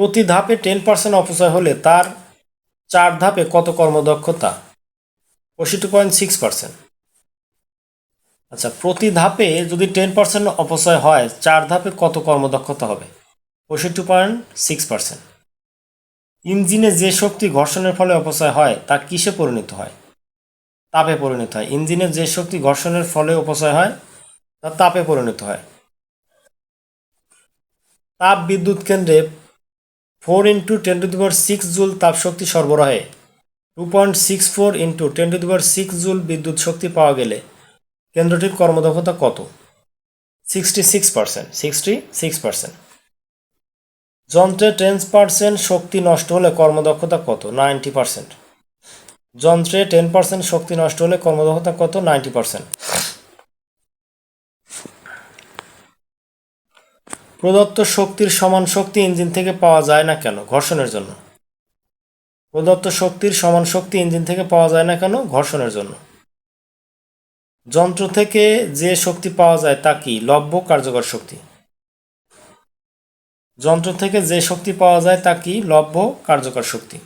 প্রতি ধাপে ten percent অপচয় হলে তার চার ধাপে কত কর্মদক্ষতা? পঁয়ষট্টি পয়েন্ট সিক্স পার্সেন্ট আচ্ছা প্রতি ধাপে যদি টেন পার্সেন্ট অপচয় হয়, চার ধাপে কত কর্মদক্ষতা হবে? পঁয়ষট্টি পয়েন্ট সিক্স পার্সেন্ট ইঞ্জিনে যে শক্তি ঘর্ষণের ফলে অপচয় হয়, তা কিসে পরিণত হয়? তাপে পরিণত হয়। ইঞ্জিনে যে শক্তি ঘর্ষণের ফলে অপচয় হয়, তা তাপে পরিণত হয়। তাপ বিদ্যুৎ কেন্দ্রে four into ten to the power six joule তাপ শক্তি সরবরাহে। Two point six four into ten to the power six joule বিদ্যুৎ শক্তি পাওয়া গেলে কেন্দ্রটির কর্মদক্ষতা কত? Sixty six percent, sixty six percent. যন্ত্রে টেন পার্সেন্ট শক্তি নষ্ট হলে কর্মদক্ষতা কত? Ninety percent. যন্ত্রে টেন পার্সেন্ট শক্তি নষ্ট হলে কর্মদক্ষতা কত? Ninety percent. প্রদত্ত শক্তির সমান শক্তি ইঞ্জিন থেকে পাওয়া যায় না কেন? ঘর্ষণের জন্য। প্রদত্ত শক্তির সমান শক্তি ইঞ্জিন থেকে পাওয়া যায় না কেন? ঘর্ষণের জন্য। যন্ত্র থেকে যে শক্তি পাওয়া যায় তা কি? লভ্য কার্যকর শক্তি। যন্ত্র থেকে যে শক্তি পাওয়া যায় তা কি? লভ্য কার্যকর শক্তি।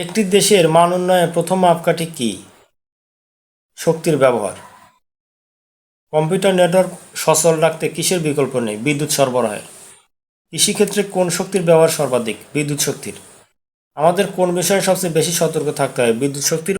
একটি দেশের মান উন্নয়নের প্রথম মাপকাঠি কি? শক্তির ব্যবহার। কম্পিউটার নেটওয়ার্ক সচল রাখতে কিসের বিকল্প নেই? বিদ্যুৎ সরবরাহের। কৃষিক্ষেত্রে কোন শক্তির ব্যবহার সর্বাধিক? বিদ্যুৎ শক্তির। আমাদের কোন বিষয়ে সবচেয়ে বেশি সতর্ক থাকতে হয়? বিদ্যুৎ শক্তির